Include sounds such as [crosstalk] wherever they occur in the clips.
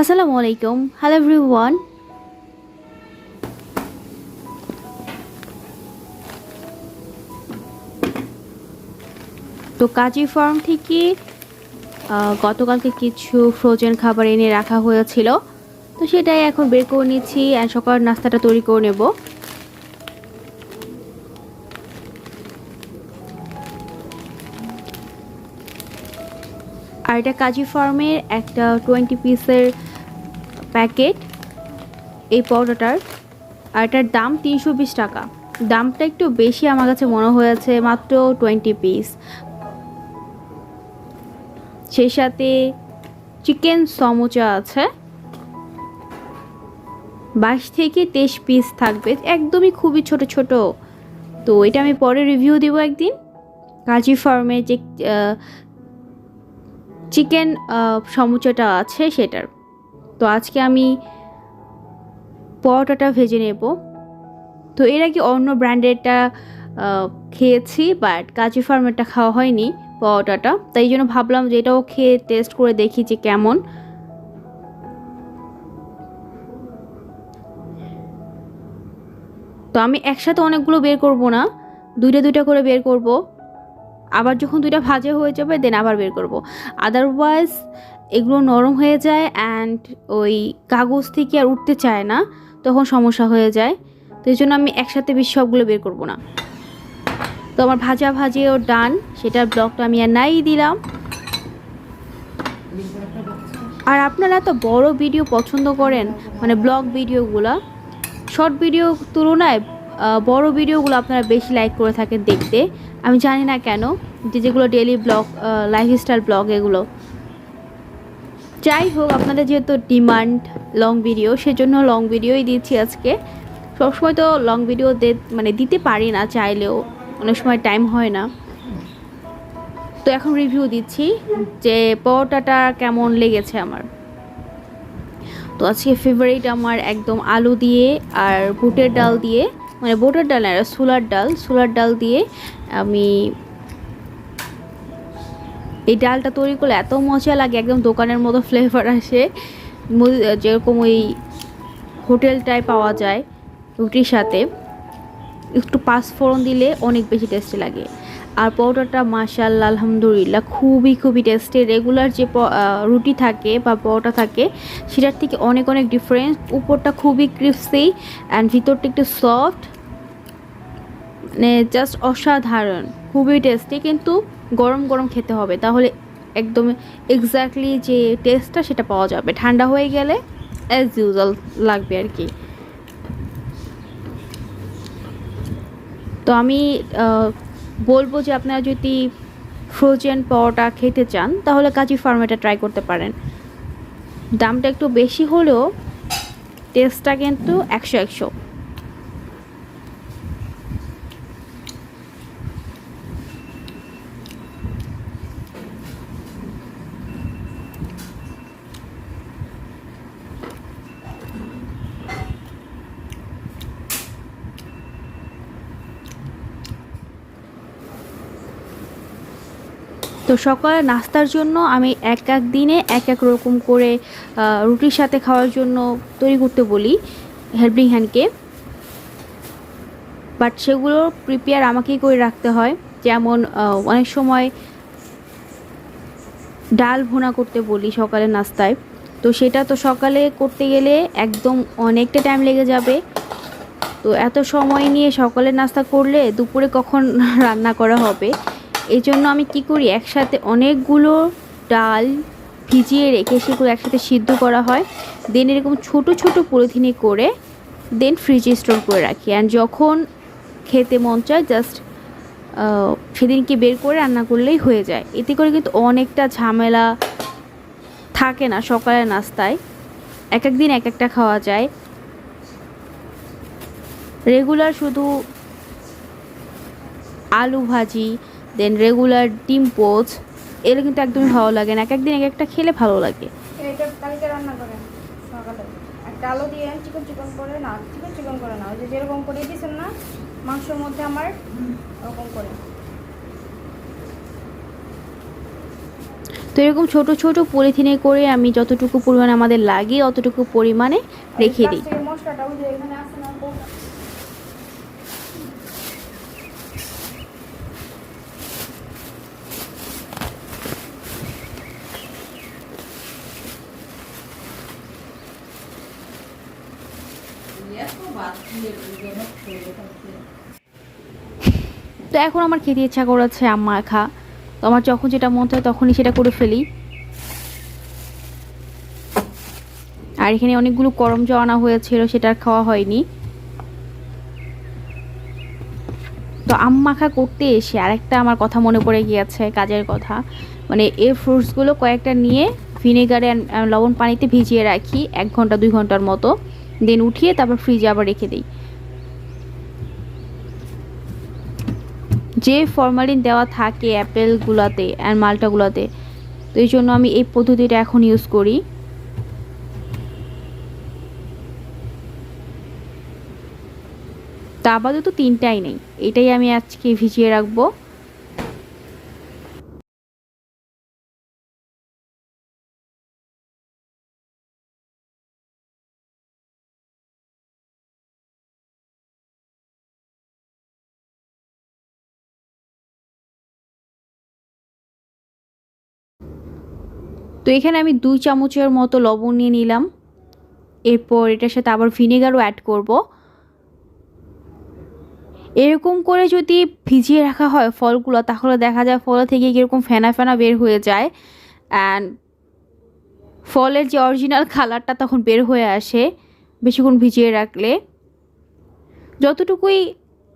আসসালামু আলাইকুম। Hello everyone তো কাজী ফার্ম থেকে গতকালকে কিছু ফ্রোজেন খাবার এনে রাখা হয়েছিল। তো সেটাই এখন বের করে নিচ্ছি আর সকাল নাস্তাটা তৈরি করে নেব। আর এটা কাজী ফার্মের একটা টোয়েন্টি পিসের প্যাকেট, এই পাউডারটার আর এটার দাম তিনশো বিশ টাকা। দামটা একটু বেশি আমার কাছে মনে হয়েছে, মাত্র টোয়েন্টি পিস সেই সাথে চিকেন সমোচা আছে। বাইশ থেকে তেইশ পিস থাকবে। একদমই খুবই ছোট ছোট। তো এটা আমি পরে রিভিউ দিব একদিন। কাজী ফার্মে যে চিকেন সমুচাটা আছে সেটার। তো আজকে আমি পরোটাটা ভেজে নেব। তো এর আগে অন্য ব্র্যান্ডেরটা খেয়েছি বাট কাজী ফার্মেরটা খাওয়া হয়নি পরোটাটা। তাই জন্য ভাবলাম যে এটাও খেয়ে টেস্ট করে দেখি যে কেমন। তো আমি একসাথে অনেকগুলো বের করব না, দুইটা দুইটা করে বের করব। আবার যখন দুইটা ভাজা হয়ে যাবে দেন আবার বের করব। আদারওয়াইজ এগুলো নরম হয়ে যায় অ্যান্ড ওই কাগজ থেকে আর উঠতে চায় না, তখন সমস্যা হয়ে যায়। তো এই জন্য আমি একসাথে বেশি সবগুলো বের করব না। তো আমার ভাজা ভাজিও ডান সেটার ব্লগটা আমি আর নাই দিলাম। আর আপনারা তো বড় ভিডিও পছন্দ করেন মানে ব্লগ ভিডিওগুলো শর্ট ভিডিও তুলনায় বড় ভিডিওগুলো আপনারা বেশি লাইক করে থাকেন দেখতে। আমি জানি না কেন, যে যেগুলো ডেলি ব্লগ লাইফস্টাইল ব্লগ এগুলো। যাই হোক আপনাদের যেহেতু ডিমান্ড লং ভিডিও সেজন্য লং ভিডিওই দিচ্ছি আজকে। সবসময় তো লং ভিডিও দে মানে দিতে পারি না চাইলেও, অনেক সময় টাইম হয় না। তো এখন রিভিউ দিচ্ছি যে পরোটাটা কেমন লেগেছে আমার। তো আজকে ফেভারিট আমার একদম আলু দিয়ে আর বুটের ডাল দিয়ে। মানে বোটার ডাল না সোলার ডাল। সোলার ডাল দিয়ে আমি এই ডালটা তৈরি করলে এত মজা লাগে, একদম দোকানের মতো ফ্লেভার আসে। যেরকম ওই হোটেলটায় পাওয়া যায় রুটির সাথে। একটু পাঁচফোড়ন দিলে অনেক বেশি টেস্টি লাগে। আর পরোটাটা মাশাল্লাহ আলহামদুলিল্লাহ, খুবই খুবই টেস্টি রেগুলার যে রুটি থাকে বা পরোটা থাকে, সেটার থেকে অনেক অনেক ডিফারেন্স উপরটা খুবই ক্রিপসি অ্যান্ড ভিতরটা একটু সফট মানে জাস্ট অসাধারণ, খুবই টেস্টি কিন্তু গরম গরম খেতে হবে। তাহলে একদম এক্স্যাক্টলি যে টেস্টটা সেটা পাওয়া যাবে। ঠান্ডা হয়ে গেলে অ্যাজ ইউজুয়াল লাগবে আর কি। তো আমি বলব যে আপনারা যদি ফ্রোজেন পরোটা খেতে চান, তাহলে কাজী ফার্মেটা ট্রাই করতে পারেন। দামটা একটু বেশি হলেও টেস্টটা কিন্তু একশো একশো। তো সকালে নাস্তার জন্য আমি এক এক দিনে এক এক রকম করে রুটির সাথে খাওয়ার জন্য তৈরি করতে বলি হেল্পিং হ্যান্ডকে। বাট সেগুলো প্রিপেয়ার আমাকেই করে রাখতে হয়। যেমন অনেক সময় ডাল ভুনা করতে বলি সকালে নাস্তায়। তো সেটা তো সকালে করতে গেলে একদম অনেকটা টাইম লেগে যাবে। তো এত সময় নিয়ে সকালে নাস্তা করলে দুপুরে কখন [laughs] রান্না করা হবে? এই জন্য আমি কি করি? একসাথে অনেকগুলো ডাল ভিজিয়ে রেখে সেগুলো একসাথে সিদ্ধ করা হয়। দেন এরকম ছোট ছোট পলিথিনে করে দেন ফ্রিজে স্টোর করে রাখি। অ্যান্ড যখন খেতে মন চায় জাস্ট সেদিনকে বের করে রান্না করলেই হয়ে যায়। এতে করে কিন্তু অনেকটা ঝামেলা থাকে না, সকালের নাস্তায়। এক এক দিন এক একটা খাওয়া যায়। রেগুলার শুধু আলু ভাজি দেন রেগুলার ডিম পোচ এগুলো কিন্তু একদমই ভালো লাগে না। এক একদিন এক একটা খেলে ভালো লাগে। এটা কালকে রান্না করেন সকালে। একটা আলু দিয়ে চিকন চিকন করে না চিকন চিকন করে না ওই যে যেরকম করে দিয়েছেন না মাংসের মধ্যে আমার ওরকম করে। তো তো এরকম ছোট ছোট পলিথিনে করে আমি যতটুকু পরিমাণে আমাদের লাগে অতটুকু পরিমাণে রেখে দিই। মশলাটা ওই যে এখানে আছে না কৌটা। তো এখন আমার খেতে ইচ্ছা করেছে আম্মা খা। তো আমার যখন যেটা মন চায় তখনই সেটা করে ফেলি। আর এখানে অনেকগুলো করম জওয়ানা হয়েছিল, সেটা খাওয়া হয়নি। তো আম মাখা করতে এসে আরেকটা আমার কথা মনে পড়ে গিয়েছে, কাজের কথা। মানে এই ফ্রুটসগুলো কয়েকটা নিয়ে ভিনেগারে লবণ পানিতে ভিজিয়ে রাখি, এক ঘণ্টা, দুই ঘণ্টার মতো। দেন উঠিয়ে তারপর ফ্রিজে আবার রেখে দিই। যে ফরমালিন দেওয়া থাকে অ্যাপেলগুলোতে আর মালটাগুলোতে তো এই জন্য আমি এই পদ্ধতিটা এখন ইউজ করি। তা আপাতত তিনটাই নেই। এটাই আমি আজকে ভিজিয়ে রাখব। তো এখানে আমি দুই চামচের মতো লবণ নিয়ে নিলাম। এরপর এটার সাথে আবার ভিনেগারও অ্যাড করব। এরকম করে যদি ভিজিয়ে রাখা হয় ফলগুলো, তাহলে দেখা যায় ফল থেকে কীরকম ফেনা ফেনা বের হয়ে যায়। অ্যান্ড ফলের যে অরিজিনাল কালারটা তখন বের হয়ে আসে বেশিক্ষণ ভিজিয়ে রাখলে। যতটুকুই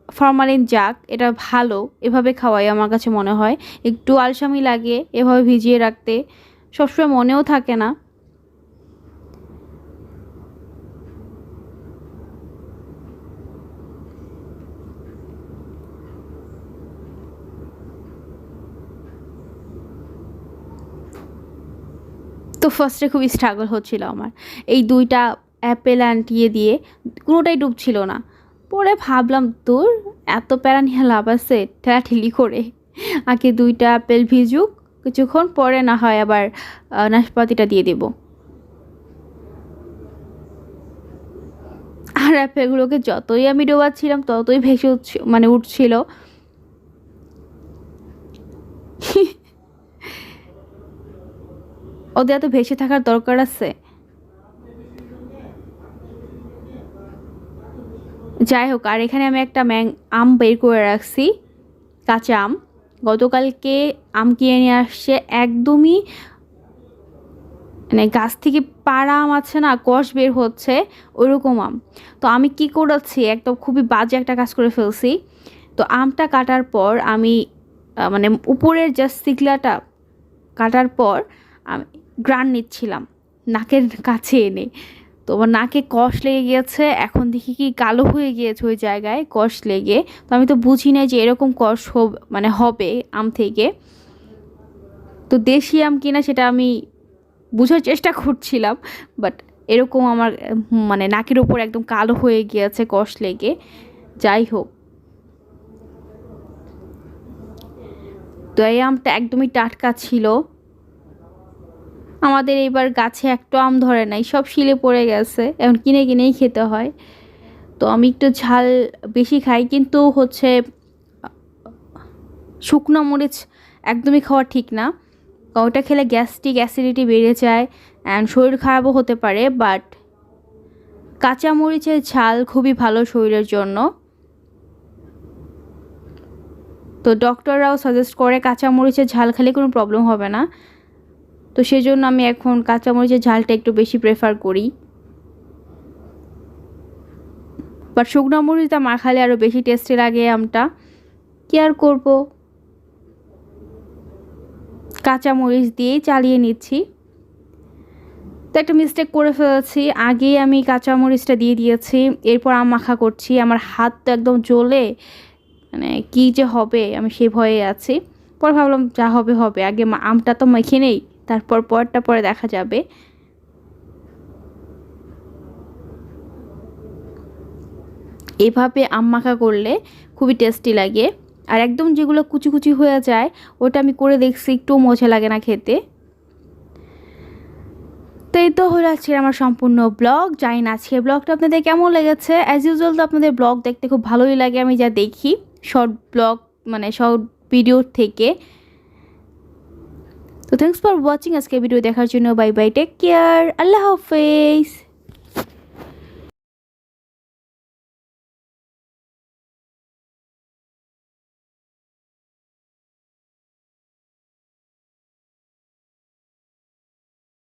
ফরমালিন যাক, এটা ভালো। এভাবে খাওয়াই আমার কাছে মনে হয়। একটু আলসামি লাগে এভাবে ভিজিয়ে রাখতে। সবসময় মনেও থাকে না। তো ফার্স্টে খুবই স্ট্রাগল হচ্ছিল আমার। এই দুইটা অ্যাপেল অ্যান্ড ইয়ে দিয়ে কোনোটাই ডুবছিল না। পরে ভাবলাম, তোর এত প্যারা নিয়ে লাভ আছে, ঠেলাঠেলি করে। আগে দুইটা অ্যাপেল ভিজুক কিছুক্ষণ পরে না হয় আবার নাশপাতিটা দিয়ে দেব। আর অ্যাপেলগুলোকে যতই আমি ডোবাচ্ছিলাম, ততই ভেসে উঠছি মানে উঠছিল। ওদের এত ভেসে থাকার দরকার আছে? যাই হোক, আর এখানে আমি একটা ম্যাং, আম বের করে রাখছি, কাঁচা আম। গতকালকে আম কিনে নিয়ে আসছে একদমই মানে গাছ থেকে পাড়া আম আছে না, কষ বের হচ্ছে ওইরকম আম। তো আমি কি করেছি, একদম খুবই বাজে একটা কাজ করে ফেলছি। তো আমটা কাটার পর আমি মানে উপরের জাস্ট শিকলাটা কাটার পর আমি গ্রান নিচ্ছিলাম, নাকের কাছে এনে। তো আমার নাকে কষ লেগে গিয়েছে, এখন দেখি কি কালো হয়ে গিয়েছে ওই জায়গায়, কষ লেগে। তো আমি তো বুঝি না যে এরকম কষ মানে হবে আম থেকে। তো দেশি আম কিনা সেটা আমি বোঝার চেষ্টা করছিলাম বাট এরকম আমার মানে নাকের ওপর একদম কালো হয়ে গিয়েছে, কষ লেগে। যাই হোক। তো এই আমটা একদমই টাটকা ছিল। আমাদের এইবার গাছে একটা আম ধরে নাই, সব শিলে পড়ে গেছে, এখন কিনে কিনেই খেতে হয়। তো আমি একটু ঝাল বেশি খাই, কিন্তু হচ্ছে শুকনো মরিচ একদমই খাওয়া ঠিক না। ওটা খেলে গ্যাস্ট্রিক অ্যাসিডিটি বেড়ে যায় অ্যান্ড শরীর খারাপও হতে পারে বাট কাঁচা মরিচের ঝাল খুবই ভালো শরীরের জন্য। তো ডক্টররাও সাজেস্ট করে কাঁচা মরিচের ঝাল খেলে কোনো প্রবলেম হবে না। তো সেজন্য আমি এখন কাঁচামরিচের ঝালটা একটু বেশি প্রেফার করি। বাট শুকনো মরিচটা মাখালে আরও বেশি টেস্টি লাগে আমটা। কি আর করব? কাঁচা মরিচ দিয়েই চালিয়ে নিচ্ছি। তো একটা মিস্টেক করে ফেলেছি। আগেই আমি কাঁচা মরিচটা দিয়ে দিয়েছি। এরপর আম মাখা করছি। আমার হাত তো একদম জ্বলে। মানে কী যে হবে? আমি সে ভয়ে আছি। পরে ভাবলাম যা হবে হবে। আগে আমটা তো মেখে নেই। তারপর পরটা পরে দেখা যাবে। এভাবে মাখা করলে খুবই টেস্টি লাগে। আর একদম যেগুলো কুচি কুচি হয়ে যায়, ওটা আমি করে দেখছি একটু মজা লাগে না খেতে। তো এই তো হলো আজকের আমার সম্পূর্ণ ব্লগ। জানি না আজকে ব্লগটা আপনাদের কেমন লেগেছে। অ্যাজ ইউজুয়াল তো আপনাদের ব্লগ দেখতে খুব ভালোই লাগে, আমি যা দেখি। শর্ট ব্লগ মানে শর্ট ভিডিওর থেকে। তো থ্যাংকস ফর ওয়াচিং আজকে ভিডিও দেখার জন্য বাই বাই টেক কেয়ার আল্লাহ হাফেজ।